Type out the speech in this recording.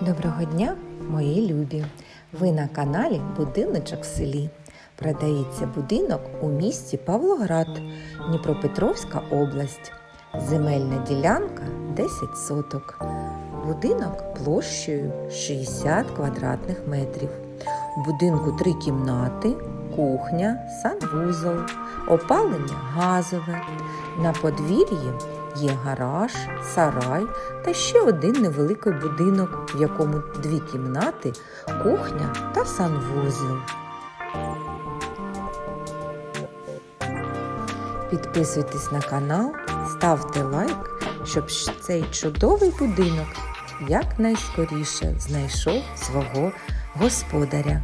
Доброго дня, мої любі! Ви на каналі Будиночок в селі. Продається будинок у місті Павлоград, Дніпропетровська область. Земельна ділянка 10 соток. Будинок площею 60 квадратних метрів. У будинку три кімнати, кухня, санвузол, опалення газове. На подвір'ї є гараж, сарай та ще один невеликий будинок, в якому дві кімнати, кухня та санвузол. Підписуйтесь на канал, ставте лайк, щоб цей чудовий будинок якнайскоріше знайшов свого господаря.